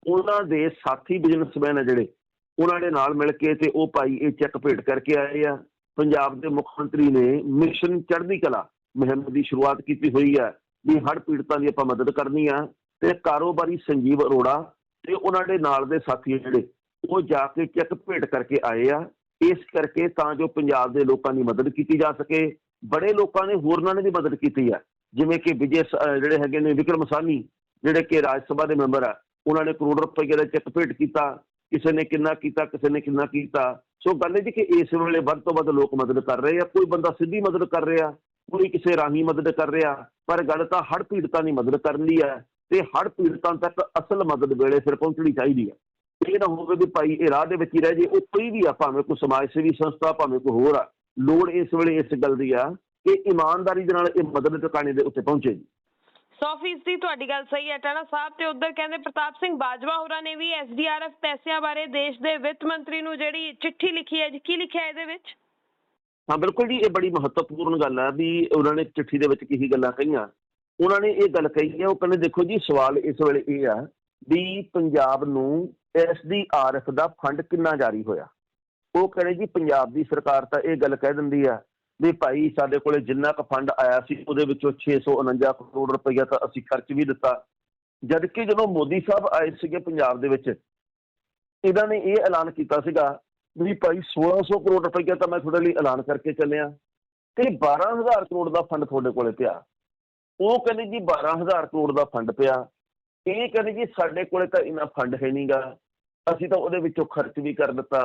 ਉਹਨਾਂ ਦੇ ਸਾਥੀ ਬਿਜ਼ਨਸਮੈਨ ਆ ਜਿਹੜੇ, ਉਹਨਾਂ ਦੇ ਨਾਲ ਮਿਲ ਕੇ ਤੇ ਉਹ ਭਾਈ ਇਹ ਚੈੱਕ ਭੇਟ ਕਰਕੇ ਆਏ ਆ। ਪੰਜਾਬ ਦੇ ਮੁੱਖ ਮੰਤਰੀ ਨੇ ਮਿਸ਼ਨ ਚੜ੍ਹਦੀ ਕਲਾ ਮੁਹਿੰਮ ਦੀ ਸ਼ੁਰੂਆਤ ਕੀਤੀ ਹੋਈ ਆ, ਵੀ ਹੜ੍ਹ ਪੀੜਤਾਂ ਦੀ ਆਪਾਂ ਮਦਦ ਕਰਨੀ ਆ, ਤੇ ਕਾਰੋਬਾਰੀ ਸੰਜੀਵ ਅਰੋੜਾ ਤੇ ਉਹਨਾਂ ਦੇ ਨਾਲ ਦੇ ਸਾਥੀ ਜਿਹੜੇ, ਉਹ ਜਾ ਕੇ ਚੈੱਕ ਭੇਟ ਕਰਕੇ ਆਏ ਆ। ਇਸ ਕਰਕੇ ਤਾਂ ਜੋ ਪੰਜਾਬ ਦੇ ਲੋਕਾਂ ਦੀ ਮਦਦ ਕੀਤੀ ਜਾ ਸਕੇ, ਬੜੇ ਲੋਕਾਂ ਨੇ ਹੋਰਨਾਂ ਨੇ ਵੀ ਮਦਦ ਕੀਤੀ ਆ। ਜਿਵੇਂ ਕਿ ਵਿਜੇ ਸ- ਜਿਹੜੇ ਹੈਗੇ ਨੇ ਵਿਕਰਮ ਸਾਨੀ ਜਿਹੜੇ ਕਿ ਰਾਜ ਸਭਾ ਦੇ ਮੈਂਬਰ ਆ, ਉਹਨਾਂ ਨੇ ਕਰੋੜ ਰੁਪਏ ਦਾ ਚੈੱਕ ਭੇਟ ਕੀਤਾ, ਕਿਸੇ ਨੇ ਕਿੰਨਾ ਕੀਤਾ, ਕਿਸੇ ਨੇ ਕਿੰਨਾ ਕੀਤਾ। ਸੋ ਗੱਲ ਇਹ ਜੀ ਕਿ ਇਸ ਵੇਲੇ ਵੱਧ ਤੋਂ ਵੱਧ ਲੋਕ ਮਦਦ ਕਰ ਰਹੇ ਆ, ਕੋਈ ਬੰਦਾ ਸਿੱਧੀ ਮਦਦ ਕਰ ਰਿਹਾ, ਕੋਈ ਕਿਸੇ ਰਾਹੀਂ ਮਦਦ ਕਰ ਰਿਹਾ, ਪਰ ਗੱਲ ਤਾਂ ਹੜ੍ਹ ਪੀੜਤਾਂ ਦੀ ਮਦਦ ਕਰਨ ਦੀ ਹੈ ਤੇ ਹੜ੍ਹ ਪੀੜਤਾਂ ਤੱਕ ਅਸਲ ਮਦਦ ਵੇਲੇ ਫਿਰ ਪਹੁੰਚਣੀ ਚਾਹੀਦੀ ਹੈ ਇਹ ਨਾ ਹੋਵੇ ਵੀ ਭਾਈ ਇਹ ਰਾਹ ਦੇ ਵਿੱਚ ਹੀ ਰਹਿ ਜੇ ਉਹ ਕੋਈ ਵੀ ਆ ਭਾਵੇਂ ਕੋਈ ਸਮਾਜ ਸੇਵੀ ਸੰਸਥਾ ਭਾਵੇਂ ਕੋਈ ਹੋਰ ਆ ਲੋੜ ਇਸ ਵੇਲੇ ਇਸ ਗੱਲ ਦੀ ਆ ਕਿ ਇਮਾਨਦਾਰੀ ਦੇ ਨਾਲ ਇਹ ਮਦਦ ਟਿਕਾਣੇ ਦੇ ਉੱਤੇ ਪਹੁੰਚੇ ਜੀ। 100% ਦੀ ਤੁਹਾਡੀ ਗੱਲ ਸਹੀ ਹੈ ਟਾਣਾ ਸਾਹਿਬ ਤੇ ਉਧਰ ਕਹਿੰਦੇ ਪ੍ਰਤਾਪ ਸਿੰਘ ਬਾਜਵਾ ਹੋਰਾਂ ਨੇ ਵੀ ਐਸਡੀਆਰਐਫ ਪੈਸਿਆਂ ਬਾਰੇ ਦੇਸ਼ ਦੇ ਵਿੱਤ ਮੰਤਰੀ ਨੂੰ ਜਿਹੜੀ ਚਿੱਠੀ ਲਿਖੀ ਹੈ ਜੀ ਕੀ ਲਿਖਿਆ ਇਹਦੇ ਵਿੱਚ? ਹਾਂ ਬਿਲਕੁਲ ਜੀ ਇਹ ਬੜੀ ਮਹੱਤਵਪੂਰਨ ਗੱਲ ਹੈ ਵੀ ਉਹਨਾਂ ਨੇ ਚਿੱਠੀ ਦੇ ਵਿੱਚ ਕੀ ਗੱਲਾਂ ਕਹੀਆਂ। ਉਹਨਾਂ ਨੇ ਇਹ ਗੱਲ ਕਹੀ ਹੈ ਉਹ ਕਹਿੰਦੇ ਦੇਖੋ ਜੀ ਸਵਾਲ ਇਸ ਵੇਲੇ ਇਹ ਆ ਵੀ ਪੰਜਾਬ ਨੂੰ ਐਸਡੀਆਰਐਫ ਦਾ ਫੰਡ ਕਿੰਨਾ ਜਾਰੀ ਹੋਇਆ? ਉਹ ਕਹਿੰਦੇ ਜੀ ਪੰਜਾਬ ਦੀ ਸਰਕਾਰ ਤਾਂ ਇਹ ਗੱਲ ਕਹਿ ਦਿੰਦੀ ਆ ਵੀ ਭਾਈ ਸਾਡੇ ਕੋਲੇ ਜਿੰਨਾ ਕੁ ਫੰਡ ਆਇਆ ਸੀ, ਉਹਦੇ ਵਿੱਚੋਂ 649 ਕਰੋੜ ਰੁਪਈਆ ਤਾਂ ਅਸੀਂ ਖਰਚ ਵੀ ਦਿੱਤਾ। ਜਦ ਕਿ ਜਦੋਂ ਮੋਦੀ ਸਾਹਿਬ ਆਏ ਸੀਗੇ ਪੰਜਾਬ ਦੇ ਵਿੱਚ, ਇਹਨਾਂ ਨੇ ਇਹ ਐਲਾਨ ਕੀਤਾ ਸੀਗਾ ਵੀ ਭਾਈ 1600 ਕਰੋੜ ਰੁਪਈਆ ਤਾਂ ਮੈਂ ਤੁਹਾਡੇ ਲਈ ਐਲਾਨ ਕਰਕੇ ਚੱਲਿਆ ਤੇ 12000 ਕਰੋੜ ਦਾ ਫੰਡ ਤੁਹਾਡੇ ਕੋਲੇ ਪਿਆ। ਉਹ ਕਹਿੰਦੇ ਜੀ 12000 ਕਰੋੜ ਦਾ ਫੰਡ ਪਿਆ। ਇਹ ਕਹਿੰਦੇ ਜੀ ਸਾਡੇ ਕੋਲੇ ਤਾਂ ਇੰਨਾ ਫੰਡ ਹੈ ਨਹੀਂਗਾ ਅਸੀਂ ਤਾਂ ਉਹਦੇ ਵਿੱਚੋਂ ਖਰਚ ਵੀ ਕਰ ਦਿੱਤਾ।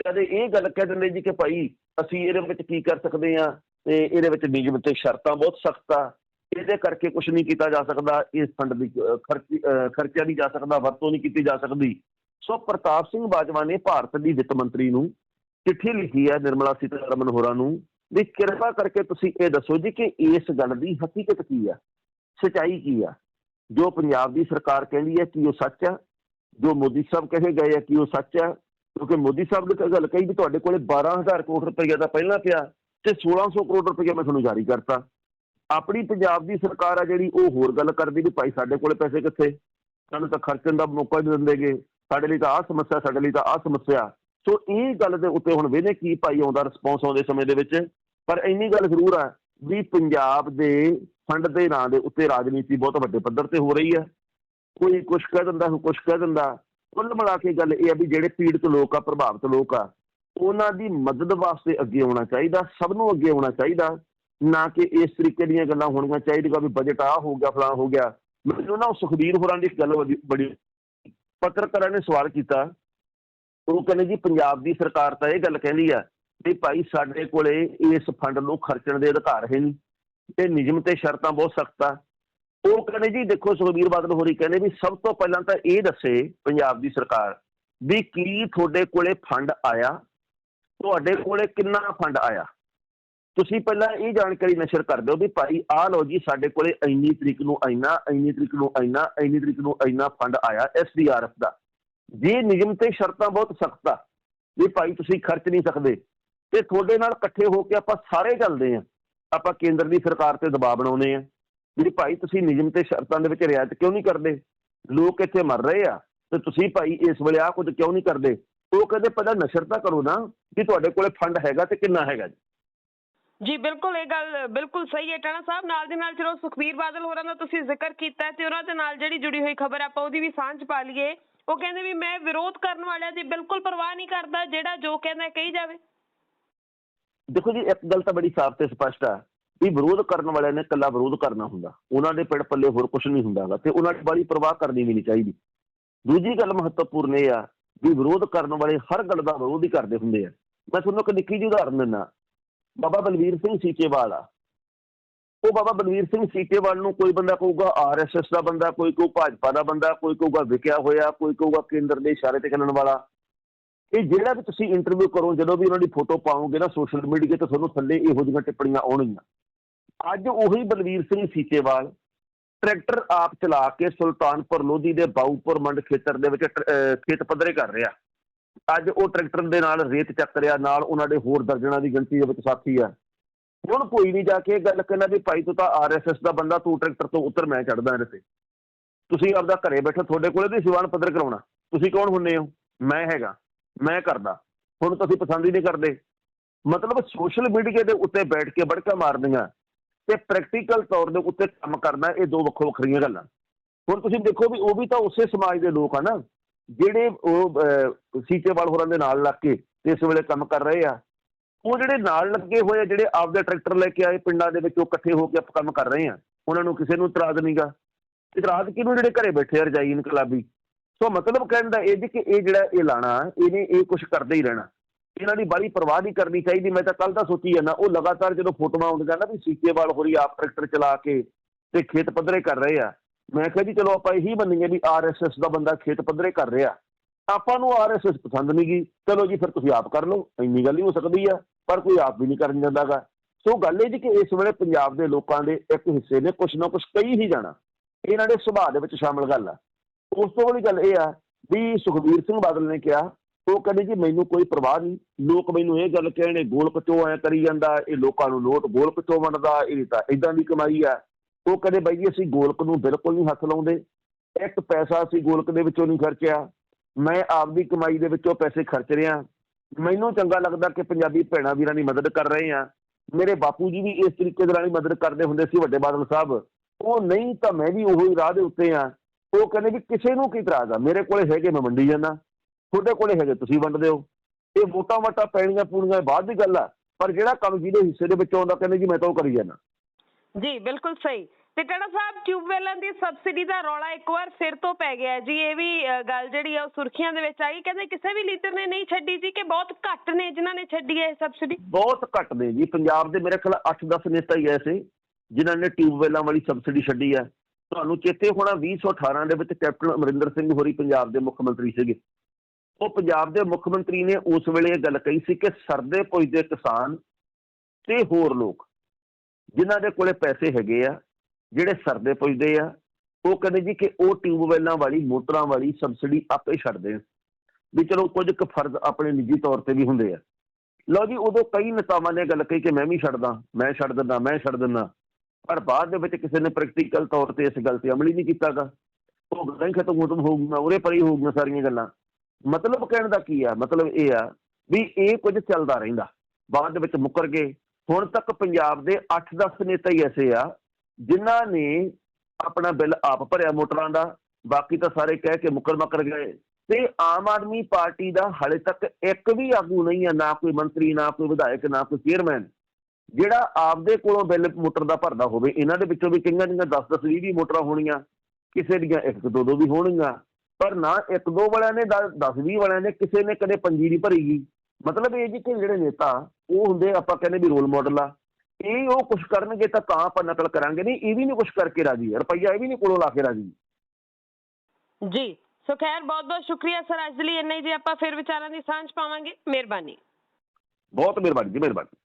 ਕਦੇ ਇਹ ਗੱਲ ਕਹਿ ਦਿੰਦੇ ਜੀ ਕਿ ਭਾਈ ਅਸੀਂ ਇਹਦੇ ਵਿੱਚ ਕੀ ਕਰ ਸਕਦੇ ਆ ਤੇ ਇਹਦੇ ਵਿੱਚ ਨਿਯਮ ਤੇ ਸ਼ਰਤਾਂ ਬਹੁਤ ਸਖਤ ਆ। ਇਹਦੇ ਕਰਕੇ ਕੁਝ ਨਹੀਂ ਕੀਤਾ ਜਾ ਸਕਦਾ। ਇਸ ਫੰਡ ਦੀ ਖਰਚ ਖਰਚਿਆ ਨਹੀਂ ਜਾ ਸਕਦਾ, ਵਰਤੋਂ ਨਹੀਂ ਕੀਤੀ ਜਾ ਸਕਦੀ। ਸੋ ਪ੍ਰਤਾਪ ਸਿੰਘ ਬਾਜਵਾ ਨੇ ਭਾਰਤ ਦੀ ਵਿੱਤ ਮੰਤਰੀ ਨੂੰ ਚਿੱਠੀ ਲਿਖੀ ਹੈ ਨਿਰਮਲਾ ਸੀਤਾਰਮਨ ਹੋਰਾਂ ਨੂੰ ਵੀ ਕਿਰਪਾ ਕਰਕੇ ਤੁਸੀਂ ਇਹ ਦੱਸੋ ਜੀ ਕਿ ਇਸ ਗੱਲ ਦੀ ਹਕੀਕਤ ਕੀ ਆ? ਸਚਾਈ ਕੀ ਆ? ਜੋ ਪੰਜਾਬ ਦੀ ਸਰਕਾਰ ਕਹਿੰਦੀ ਹੈ ਕਿ ਉਹ ਸੱਚ ਆ ਜੋ ਮੋਦੀ ਸਾਹਿਬ ਕਹੇ ਗਏ ਆ ਕਿ ਉਹ ਸੱਚ ਆ ਕਿਉਂਕਿ ਮੋਦੀ ਸਾਹਿਬ ਨੇ ਗੱਲ ਕਹੀ ਵੀ ਤੁਹਾਡੇ ਕੋਲੇ 12000 ਕਰੋੜ ਰੁਪਏ ਦਾ ਪਹਿਲਾਂ ਪਿਆ ਤੇ 1600 ਕਰੋੜ ਰੁਪਏ ਮੈਂ ਤੁਹਾਨੂੰ ਜਾਰੀ ਕਰਤਾ। ਆਪਣੀ ਪੰਜਾਬ ਦੀ ਸਰਕਾਰ ਆ ਜਿਹੜੀ, ਉਹ ਹੋਰ ਗੱਲ ਕਰਦੀ ਵੀ ਭਾਈ ਸਾਡੇ ਕੋਲੇ ਪੈਸੇ ਕਿੱਥੇ? ਸਾਨੂੰ ਤਾਂ ਖਰਚਣ ਦਾ ਮੌਕਾ ਨਹੀਂ ਦਿੰਦੇਗੇ ਸਾਡੇ ਲਈ ਤਾਂ ਆਹ ਸਮੱਸਿਆ, ਸਾਡੇ ਲਈ ਤਾਂ ਆਹ ਸਮੱਸਿਆ। ਸੋ ਇਹ ਗੱਲ ਦੇ ਉੱਤੇ ਹੁਣ ਵੇਨੇ ਕੀ ਭਾਈ ਆਉਂਦਾ ਰਿਸਪੌਂਸ ਆਉਂਦੇ ਸਮੇਂ ਦੇ ਵਿੱਚ? ਪਰ ਇੰਨੀ ਗੱਲ ਜ਼ਰੂਰ ਆ ਵੀ ਪੰਜਾਬ ਦੇ ਫੰਡ ਦੇ ਨਾਂ ਦੇ ਉੱਤੇ ਰਾਜਨੀਤੀ ਬਹੁਤ ਵੱਡੇ ਪੱਧਰ ਤੇ ਹੋ ਰਹੀ ਹੈ। ਕੋਈ ਕੁਛ ਕਹਿ ਦਿੰਦਾ ਕੋਈ ਕੁਛ ਕਹਿ ਦਿੰਦਾ, ਕੁੱਲ ਮਿਲਾ ਕੇ ਗੱਲ ਇਹ ਆ ਵੀ ਜਿਹੜੇ ਪੀੜਤ ਲੋਕ ਆ, ਪ੍ਰਭਾਵਿਤ ਲੋਕ ਆ, ਉਹਨਾਂ ਦੀ ਮਦਦ ਵਾਸਤੇ ਅੱਗੇ ਆਉਣਾ ਚਾਹੀਦਾ, ਸਭ ਨੂੰ ਅੱਗੇ ਆਉਣਾ ਚਾਹੀਦਾ, ਨਾ ਕਿ ਇਸ ਤਰੀਕੇ ਦੀਆਂ ਗੱਲਾਂ ਹੋਣੀਆਂ ਚਾਹੀਦੀਆਂ ਵੀ ਬਜਟ ਆ ਹੋ ਗਿਆ ਫਲਾਂ ਹੋ ਗਿਆ। ਮੈਨੂੰ ਨਾ ਸੁਖਬੀਰ ਹੋਰਾਂ ਦੀ ਇੱਕ ਗੱਲ ਬੜੀ- ਬੜੀ ਪੱਤਰਕਾਰਾਂ ਨੇ ਸਵਾਲ ਕੀਤਾ। ਉਹ ਕਹਿੰਦੇ ਜੀ, ਪੰਜਾਬ ਦੀ ਸਰਕਾਰ ਤਾਂ ਇਹ ਗੱਲ ਕਹਿੰਦੀ ਆ ਵੀ ਭਾਈ ਸਾਡੇ ਕੋਲੇ ਇਸ ਫੰਡ ਨੂੰ ਖਰਚਣ ਦੇ ਅਧਿਕਾਰ ਹੈ ਨਹੀਂ। ਤੇ ਨਿਯਮ ਤੇ ਸ਼ਰਤਾਂ ਬਹੁਤ ਸਖਤ ਆ। ਉਹ ਕਹਿੰਦੇ ਜੀ, ਦੇਖੋ ਸੁਖਬੀਰ ਬਾਦਲ ਹੋਰੀ ਕਹਿੰਦੇ ਵੀ ਸਭ ਤੋਂ ਪਹਿਲਾਂ ਤਾਂ ਇਹ ਦੱਸੇ ਪੰਜਾਬ ਦੀ ਸਰਕਾਰ ਵੀ ਕੀ ਤੁਹਾਡੇ ਕੋਲੇ ਫੰਡ ਆਇਆ, ਤੁਹਾਡੇ ਕੋਲੇ ਕਿੰਨਾ ਫੰਡ ਆਇਆ। ਤੁਸੀਂ ਪਹਿਲਾਂ ਇਹ ਜਾਣਕਾਰੀ ਨਸ਼ਰ ਕਰ ਦਿਓ ਵੀ ਭਾਈ, ਆਹ ਲਓ ਜੀ, ਸਾਡੇ ਕੋਲੇ ਇੰਨੀ ਤਰੀਕ ਨੂੰ ਇੰਨਾ, ਇੰਨੀ ਤਰੀਕ ਨੂੰ ਇੰਨਾ, ਇੰਨੀ ਤਰੀਕ ਨੂੰ ਇੰਨਾ ਫੰਡ ਆਇਆ ਐਸਡੀਆਰਐਫ ਦਾ। ਜੇ ਨਿਯਮ ਤੇ ਸ਼ਰਤਾਂ ਬਹੁਤ ਸਖਤ ਆ, ਵੀ ਭਾਈ ਤੁਸੀਂ ਖਰਚ ਨਹੀਂ ਸਕਦੇ, ਤੇ ਤੁਹਾਡੇ ਨਾਲ ਇਕੱਠੇ ਹੋ ਕੇ ਆਪਾਂ ਸਾਰੇ ਚੱਲਦੇ ਆਂ ਆਪਾਂ ਕੇਂਦਰ ਦੀ ਸਰਕਾਰ ਤੇ ਦਬਾਅ ਬਣਾਉਨੇ ਆ ਵੀ ਭਾਈ ਤੁਸੀਂ ਨਿਯਮ ਤੇ ਸ਼ਰਤਾਂ ਦੇ ਵਿੱਚ ਰਿਆਇਤ ਕਿਉਂ ਨਹੀਂ ਕਰਦੇ? ਲੋਕ ਇੱਥੇ ਮਰ ਰਹੇ ਆ, ਤੇ ਤੁਸੀਂ ਭਾਈ ਇਸ ਵੇਲੇ ਆ ਕੁਝ ਕਿਉਂ ਨਹੀਂ ਕਰਦੇ? ਉਹ ਕਹਿੰਦੇ, ਪਹਿਲਾਂ ਨਸ਼ਰ ਤਾਂ ਕਰੋ ਨਾ ਕਿ ਤੁਹਾਡੇ ਕੋਲੇ ਫੰਡ ਹੈਗਾ ਤੇ ਕਿੰਨਾ ਹੈਗਾ ਜੀ? ਜੀ, ਬਿਲਕੁਲ ਇਹ ਗੱਲ ਬਿਲਕੁਲ ਸਹੀ ਹੈ। ਟਾਣਾ ਸਾਹਿਬ, ਨਾਲ ਦੀ ਨਾਲ ਚਲੋ ਸੁਖਬੀਰ ਬਾਦਲ ਹੋਰਾਂ ਦਾ ਤੁਸੀਂ ਜ਼ਿਕਰ ਕੀਤਾ ਤੇ ਉਹਨਾਂ ਦੇ ਨਾਲ ਜਿਹੜੀ ਜੁੜੀ ਹੋਈ ਖਬਰ ਆਪਾਂ ਉਹਦੀ ਵੀ ਸਾਂਝ ਪਾ ਲਈਏ। ਉਹ ਕਹਿੰਦੇ ਵੀ ਮੈਂ ਵਿਰੋਧ ਕਰਨ ਵਾਲਿਆਂ ਦੀ ਬਿਲਕੁਲ ਪਰਵਾਹ ਨਹੀਂ ਕਰਦਾ, ਜਿਹੜਾ ਜੋ ਕਹਿੰਦਾ ਕਹੀ ਜਾਵੇ। ਦੇਖੋ ਜੀ, ਇੱਕ ਗੱਲ ਤਾਂ ਬੜੀ ਸਾਫ਼ ਤੇ ਸਪਸ਼ਟ ਆ ਵੀ ਵਿਰੋਧ ਕਰਨ ਵਾਲਿਆਂ ਨੇ ਇਕੱਲਾ ਵਿਰੋਧ ਕਰਨਾ ਹੁੰਦਾ। ਉਹਨਾਂ ਦੇ ਪਿੜ ਪੱਲੇ ਹੋਰ ਕੁਝ ਨਹੀਂ ਹੁੰਦਾਗਾ ਤੇ ਉਹਨਾਂ ਦੀ ਬੜੀ ਪਰਵਾਹ ਕਰਨੀ ਵੀ ਨਹੀਂ ਚਾਹੀਦੀ। ਦੂਜੀ ਗੱਲ ਮਹੱਤਵਪੂਰਨ ਇਹ ਆ ਵੀ ਵਿਰੋਧ ਕਰਨ ਵਾਲੇ ਹਰ ਗੱਲ ਦਾ ਵਿਰੋਧ ਹੀ ਕਰਦੇ ਹੁੰਦੇ ਆ। ਮੈਂ ਤੁਹਾਨੂੰ ਇੱਕ ਨਿੱਕੀ ਜਿਹੀ ਉਦਾਹਰਨ ਦਿੰਦਾ। ਬਾਬਾ ਬਲਵੀਰ ਸਿੰਘ ਸੀਚੇਵਾਲ ਆ। ਉਹ ਬਾਬਾ ਬਲਵੀਰ ਸਿੰਘ ਸੀਚੇਵਾਲ ਨੂੰ ਕੋਈ ਬੰਦਾ ਕਹੂਗਾ ਆਰਐਸਐਸ ਦਾ ਬੰਦਾ, ਕੋਈ ਕਹੂ ਭਾਜਪਾ ਦਾ ਬੰਦਾ, ਕੋਈ ਕਹੂਗਾ ਵਿਕਿਆ ਹੋਇਆ, ਕੋਈ ਕਹੂਗਾ ਕੇਂਦਰ ਦੇ ਇਸ਼ਾਰੇ ਤੇ ਚੱਲਣ ਵਾਲਾ। ਇਹ ਜਿਹੜਾ ਵੀ ਤੁਸੀਂ ਇੰਟਰਵਿਊ ਕਰੋ, ਜਦੋਂ ਵੀ ਉਹਨਾਂ ਦੀ ਫੋਟੋ ਪਾਓਗੇ ਨਾ ਸੋਸ਼ਲ ਮੀਡੀਆ ਤੇ ਤੁਹਾਨੂੰ ਥੱਲੇ ਇਹੋ ਜਿਹੀਆਂ ਟਿੱਪਣੀਆਂ ਆਉਣਗੀਆਂ। ਅੱਜ ਉਹੀ ਬਲਵੀਰ ਸਿੰਘ ਸੀਚੇਵਾਲ ਟਰੈਕਟਰ ਆਪ ਚਲਾ ਕੇ ਸੁਲਤਾਨਪੁਰ ਲੋਧੀ ਦੇ ਬਾਊਪੁਰ ਮੰਡ ਖੇਤਰ ਦੇ ਵਿੱਚ ਟ- ਖੇਤ ਪੱਧਰੇ ਕਰ ਰਿਹਾ। ਅੱਜ ਉਹ ਟਰੈਕਟਰ ਦੇ ਨਾਲ ਰੇਤ ਚੱਕ ਰਿਹਾ, ਨਾਲ ਉਹਨਾਂ ਦੇ ਹੋਰ ਦਰਜਨਾਂ ਦੀ ਗਿਣਤੀ ਦੇ ਵਿੱਚ ਸਾਥੀ ਆ। ਹੁਣ ਕੋਈ ਨਹੀਂ ਜਾ ਕੇ ਇਹ ਗੱਲ ਕਹਿੰਦਾ ਵੀ ਭਾਈ ਤੂੰ ਤਾਂ ਆਰਐਸਐਸ ਦਾ ਬੰਦਾ, ਤੂੰ ਟਰੈਕਟਰ ਤੋਂ ਉੱਤਰ, ਮੈਂ ਚੜਦਾ ਇਹਦੇ ਤੇ। ਤੁਸੀਂ ਆਪਦਾ ਘਰੇ ਬੈਠੋ, ਤੁਹਾਡੇ ਕੋਲੇ ਵੀ ਸਿਵਾਨ ਪੱਧਰ ਕਰਾਉਣਾ। ਤੁਸੀਂ ਕੌਣ ਹੁੰਨੇ ਹੋ? ਮੈਂ ਹੈਗਾ। ਮੈਂ ਕਰਦਾ। ਹੁਣ ਤੁਸੀਂ ਪਸੰਦ ਹੀ ਨਹੀਂ ਕਰਦੇ। ਮਤਲਬ ਸੋਸ਼ਲ ਮੀਡੀਆ ਦੇ ਉੱਤੇ ਬੈਠ ਕੇ ਬੜਕਾ ਮਾਰਨੀਆਂ ਤੇ ਪ੍ਰੈਕਟੀਕਲ ਤੌਰ ਦੇ ਉੱਤੇ ਕੰਮ ਕਰਨਾ, ਇਹ ਦੋ ਵੱਖੋ ਵੱਖਰੀਆਂ ਗੱਲਾਂ। ਹੁਣ ਤੁਸੀਂ ਦੇਖੋ ਵੀ ਉਹ ਵੀ ਤਾਂ ਉਸੇ ਸਮਾਜ ਦੇ ਲੋਕ ਆ ਨਾ, ਜਿਹੜੇ ਉਹ ਸੀਚੇਵਾਲ ਹੋਰਾਂ ਦੇ ਨਾਲ ਲੱਗ ਕੇ ਇਸ ਵੇਲੇ ਕੰਮ ਕਰ ਰਹੇ ਆ। ਉਹ ਜਿਹੜੇ ਨਾਲ ਲੱਗੇ ਹੋਏ ਆ, ਜਿਹੜੇ ਆਪਦੇ ਟਰੈਕਟਰ ਲੈ ਕੇ ਆਏ ਪਿੰਡਾਂ ਦੇ ਵਿੱਚ, ਉਹ ਇਕੱਠੇ ਹੋ ਕੇ ਆਪਾਂ ਕੰਮ ਕਰ ਰਹੇ ਆ। ਉਹਨਾਂ ਨੂੰ ਕਿਸੇ ਨੂੰ ਇਤਰਾਜ਼ ਨਹੀਂਗਾ ਇਤਰਾਜ਼ ਕਿਹਨੂੰ ਜਿਹੜੇ ਘਰੇ ਬੈਠੇ ਆ ਰਜਾਈ ਇਨਕਲਾਬੀ? ਸੋ ਮਤਲਬ ਕਹਿਣ ਦਾ ਇਹ ਜੀ ਕਿ ਇਹ ਜਿਹੜਾ ਇਹ ਲਾਣਾ, ਇਹਨੇ ਇਹ ਕੁਝ ਕਰਦੇ ਹੀ ਰਹਿਣਾ। ਇਹਨਾਂ ਦੀ ਬੜੀ ਪਰਵਾਹ ਨਹੀਂ ਕਰਨੀ ਚਾਹੀਦੀ। ਮੈਂ ਤਾਂ ਕੱਲ ਦਾ ਸੋਚੀ ਜਾਂਦਾ, ਉਹ ਲਗਾਤਾਰ ਜਦੋਂ ਫੋਟੋਆਂ ਆਉਂਦੀਆਂ ਨਾ ਵੀ ਸੀਕੇਵਾਲ ਹੋਰੀ ਆਪ ਟਰੈਕਟਰ ਚਲਾ ਕੇ ਤੇ ਖੇਤ ਪੱਧਰੇ ਕਰ ਰਹੇ ਆ। ਮੈਂ ਕਿਹਾ ਜੀ, ਚਲੋ ਆਪਾਂ ਇਹੀ ਮੰਨੀਏ ਵੀ ਆਰਐਸਐਸ ਦਾ ਬੰਦਾ ਖੇਤ ਪੱਧਰੇ ਕਰ ਰਿਹਾ। ਆਪਾਂ ਨੂੰ ਆਰਐਸਐਸ ਪਸੰਦ ਨਹੀਂ ਗਈ ਚਲੋ ਜੀ, ਫਿਰ ਤੁਸੀਂ ਆਪ ਕਰ ਲਓ। ਇੰਨੀ ਗੱਲ ਹੀ ਹੋ ਸਕਦੀ ਆ, ਪਰ ਕੋਈ ਆਪ ਵੀ ਨਹੀਂ ਕਰਨ ਜਾਂਦਾਗਾ ਸੋ ਗੱਲ ਇਹ ਜੀ ਕਿ ਇਸ ਵੇਲੇ ਪੰਜਾਬ ਦੇ ਲੋਕਾਂ ਦੇ ਇੱਕ ਹਿੱਸੇ ਨੇ ਕੁਛ ਨਾ ਕੁਛ ਕਹੀ ਹੀ ਜਾਣਾ। ਇਹਨਾਂ ਦੇ ਸੁਭਾਅ ਦੇ ਵਿੱਚ ਸ਼ਾਮਲ ਗੱਲ ਆ। ਉਸ ਤੋਂ ਵਾਲੀ ਗੱਲ ਇਹ ਆ ਵੀ ਸੁਖਬੀਰ ਸਿੰਘ ਬਾਦਲ ਨੇ ਕਿਹਾ, ਉਹ ਕਹਿੰਦੇ ਜੀ ਮੈਨੂੰ ਕੋਈ ਪਰਵਾਹ ਨਹੀਂ, ਲੋਕ ਮੈਨੂੰ ਇਹ ਗੱਲ ਕਹਿਣੇ ਗੋਲ ਕਚੋ ਐ ਕਰੀ ਜਾਂਦਾ, ਇਹ ਲੋਕਾਂ ਨੂੰ ਨੋਟ ਗੋਲ ਕਚੋ ਵੰਡਦਾ, ਇਹ ਤਾਂ ਇਦਾਂ ਦੀ ਕਮਾਈ ਆ। ਉਹ ਕਹਿੰਦੇ ਬਾਈ ਜੀ, ਅਸੀਂ ਗੋਲਕ ਨੂੰ ਬਿਲਕੁਲ ਨਹੀਂ ਹੱਥ ਲਾਉਂਦੇ, ਇੱਕ ਪੈਸਾ ਅਸੀਂ ਗੋਲਕ ਦੇ ਵਿੱਚੋਂ ਨਹੀਂ ਖਰਚਿਆ, ਮੈਂ ਆਪਦੀ ਕਮਾਈ ਦੇ ਵਿੱਚੋਂ ਪੈਸੇ ਖਰਚ ਰਿਹਾ। ਮੈਨੂੰ ਚੰਗਾ ਲੱਗਦਾ ਕਿ ਪੰਜਾਬੀ ਭੈਣਾਂ ਵੀਰਾਂ ਦੀ ਮਦਦ ਕਰ ਰਹੇ ਆ। ਮੇਰੇ ਬਾਪੂ ਜੀ ਵੀ ਇਸ ਤਰੀਕੇ ਦੇ ਨਾਲ ਹੀ ਮਦਦ ਕਰਦੇ ਹੁੰਦੇ ਸੀ, ਵੱਡੇ ਬਾਦਲ ਸਾਹਿਬ। ਉਹ ਨਹੀਂ ਤਾਂ ਮੈਂ ਵੀ ਉਹੀ ਰਾਹ ਦੇ ਉੱਤੇ ਆ। ਉਹ ਕਹਿੰਦੇ ਵੀ ਕਿਸੇ ਨੂੰ ਕੀ ਇਤਰਾਜ਼ ਆ? ਮੇਰੇ ਕੋਲੇ ਹੈਗੇ ਮੈਂ ਵੰਡੀ ਜਾਂਦਾ। ਤੁਹਾਡੇ ਕੋਲੇ ਹੈਗੇ ਤੁਸੀਂ ਵੰਡਦੇ ਹੋ। ਇਹ ਵੋਟਾਂ ਵਾਟਾਂ ਪੈਣੀਆਂ ਪੂਣੀਆਂ ਬਾਅਦ ਦੀ ਗੱਲ ਆ। ਪਰ ਜਿਹੜਾ ਕੰਮ ਜਿਹਦੇ ਹਿੱਸੇ ਦੇ ਵਿੱਚ ਆਉਂਦਾ ਕਹਿੰਦੇ ਜੀ ਮੈਂ ਤਾਂ ਉਹ ਕਰੀ ਜਾਂਦਾ। ਜੀ ਬਿਲਕੁਲ ਸਹੀ। ਤੇ ਟੜਾ ਸਾਹਿਬ ਟਿਊਬਵੈਲਾਂ ਦੀ ਸਬਸਿਡੀ ਦਾ ਰੌਲਾ ਇੱਕ ਵਾਰ ਫਿਰ ਤੋਂ ਪੈ ਗਿਆ ਹੈ ਜੀ। ਇਹ ਵੀ ਗੱਲ ਜਿਹੜੀ ਆ ਉਹ ਸੁਰਖੀਆਂ ਦੇ ਵਿੱਚ ਆਈ। ਕਹਿੰਦੇ ਕਿਸੇ ਵੀ ਲੀਡਰ ਨੇ ਨਹੀਂ ਛੱਡੀ ਜੀ ਕਿ ਬਹੁਤ ਘੱਟ ਨੇ ਜਿਨ੍ਹਾਂ ਨੇ ਛੱਡੀ ਹੈ ਇਹ ਸਬਸਿਡੀ ਬਹੁਤ ਘੱਟ ਨੇ ਜੀ। ਪੰਜਾਬ ਦੇ ਮੇਰੇ ਖਿਆਲ 8-10 ਨੇਤਾ ਹੀ ਐਸੇ ਜਿਨ੍ਹਾਂ ਨੇ ਟਿਊਬਵੈਲਾਂ ਵਾਲੀ ਸਬਸਿਡੀ ਛੱਡੀ ਆ। ਤੁਹਾਨੂੰ ਚੇਤੇ ਹੋਣਾ 2018 ਦੇ ਵਿੱਚ ਕੈਪਟਨ ਅਮਰਿੰਦਰ ਸਿੰਘ ਹੋਰੀ ਪੰਜਾਬ ਦੇ ਮੁੱਖ ਮੰਤਰੀ ਸੀਗੇ। ਉਹ ਪੰਜਾਬ ਦੇ ਮੁੱਖ ਮੰਤਰੀ ਨੇ ਉਸ ਵੇਲੇ ਇਹ ਗੱਲ ਕਹੀ ਸੀ ਕਿ ਸਰਦੇ ਪੁੱਜਦੇ ਕਿਸਾਨ ਤੇ ਹੋਰ ਲੋਕ, ਜਿਨ੍ਹਾਂ ਦੇ ਕੋਲੇ ਪੈਸੇ ਹੈਗੇ ਆ, ਜਿਹੜੇ ਸਰਦੇ ਪੁੱਜਦੇ ਆ, ਉਹ ਕਹਿੰਦੇ ਜੀ ਕਿ ਉਹ ਟਿਊਬਵੈਲਾਂ ਵਾਲੀ, ਮੋਟਰਾਂ ਵਾਲੀ ਸਬਸਿਡੀ ਆਪੇ ਛੱਡ ਦੇਣ। ਵੀ ਚਲੋ ਕੁਝ ਕੁ ਫਰਜ਼ ਆਪਣੇ ਨਿੱਜੀ ਤੌਰ ਤੇ ਵੀ ਹੁੰਦੇ ਆ। ਲਓ ਜੀ, ਉਦੋਂ ਕਈ ਨੇਤਾਵਾਂ ਨੇ ਗੱਲ ਕਹੀ ਕਿ ਮੈਂ ਵੀ ਛੱਡਦਾ, ਮੈਂ ਛੱਡ ਦਿੰਦਾ, ਮੈਂ ਛੱਡ ਦਿੰਦਾ। ਪਰ ਬਾਅਦ ਦੇ ਵਿੱਚ ਕਿਸੇ ਨੇ ਪ੍ਰੈਕਟੀਕਲ ਤੌਰ ਤੇ ਇਸ ਗੱਲ ਤੇ ਅਮਲ ਹੀ ਨਹੀਂ ਕੀਤਾਗਾ। ਉਹ ਗੱਲਾਂ ਹੀ ਖਤਮ ਖਤਮ ਹੋ ਉਰੇ ਪਰੀ ਹੋ ਗਈਆਂ ਸਾਰੀਆਂ ਗੱਲਾਂ। ਮਤਲਬ ਕਹਿਣ ਦਾ ਕੀ ਆ? ਮਤਲਬ ਇਹ ਆ ਵੀ ਇਹ ਕੁਝ ਚੱਲਦਾ ਰਹਿੰਦਾ। ਬਾਅਦ ਦੇ ਵਿੱਚ ਮੁੱਕਰ ਗਏ। ਹੁਣ ਤੱਕ ਪੰਜਾਬ ਦੇ 8-10 ਨੇਤਾ ਹੀ ਐਸੇ ਆ, ਜਿਨ੍ਹਾਂ ਨੇ ਆਪਣਾ ਬਿੱਲ ਆਪ ਭਰਿਆ ਮੋਟਰਾਂ ਦਾ, ਬਾਕੀ ਤਾਂ ਸਾਰੇ ਕਹਿ ਕੇ ਮੁੱਕਰ ਮੱਕਰ ਗਏ। ਤੇ ਆਮ ਆਦਮੀ ਪਾਰਟੀ ਦਾ ਹਾਲੇ ਤੱਕ ਇੱਕ ਵੀ ਆਗੂ ਨਹੀਂ ਹੈ ਨਾ ਕੋਈ ਮੰਤਰੀ, ਨਾ ਕੋਈ ਵਿਧਾਇਕ, ਨਾ ਕੋਈ ਚੇਅਰਮੈਨ ਜਿਹੜਾ ਆਪਦੇ ਕੋਲੋਂ ਬਿੱਲ ਮੋਟਰ ਦਾ ਭਰਦਾ ਹੋਵੇ ਇਹਨਾਂ ਦੇ ਵਿੱਚੋਂ ਵੀ ਕਈਆਂ ਦੀਆਂ 10 10 20 20 ਮੋਟਰਾਂ ਹੋਣੀਆਂ ਕਿਸੇ ਦੀਆਂ ਇੱਕ ਦੋ ਦੋ ਵੀ ਹੋਣਗੀਆਂ ਪਰ ਨਾ ਇੱਕ ਦੋ ਵਾਲਿਆਂ ਨੇ 10 20 ਵਾਲਿਆਂ ਨੇ ਕਿਸੇ ਨੇ ਕਦੇ ਪੰਜੀ ਨਹੀਂ ਭਰੀ ਗਈ ਮਤਲਬ ਇਹ ਜੀ ਕਿ ਜਿਹੜੇ ਨੇਤਾ ਉਹ ਹੁੰਦੇ ਆਪਾਂ ਕਹਿੰਦੇ ਵੀ ਰੋਲ ਮਾਡਲ ਆ। ਇਹ ਉਹ ਕੁਝ ਕਰਨਗੇ ਤਾਂ ਤਾਂ ਆਪਾਂ ਨਕਲ ਕਰਾਂਗੇ ਨਹੀਂ ਇਹ ਵੀ ਨਹੀਂ ਕੁਝ ਕਰਕੇ ਰਾਜੀ ਰੁਪਈਆ ਇਹ ਵੀ ਨਹੀਂ ਕੋਲੋਂ ਲਾ ਕੇ ਰਾਜੀ। ਜੀ ਸੋ ਖੈਰ ਬਹੁਤ ਬਹੁਤ ਸ਼ੁਕਰੀਆ ਸਰ ਅੱਜ ਲਈ ਇੰਨਾ ਹੀ ਜੀ ਆਪਾਂ ਫਿਰ ਵਿਚਾਰਾਂ ਦੀ ਸਾਂਝ ਪਾਵਾਂਗੇ। ਮਿਹਰਬਾਨੀ। ਬਹੁਤ ਮਿਹਰਬਾਨੀ ਜੀ ਮਿਹਰਬਾਨੀ।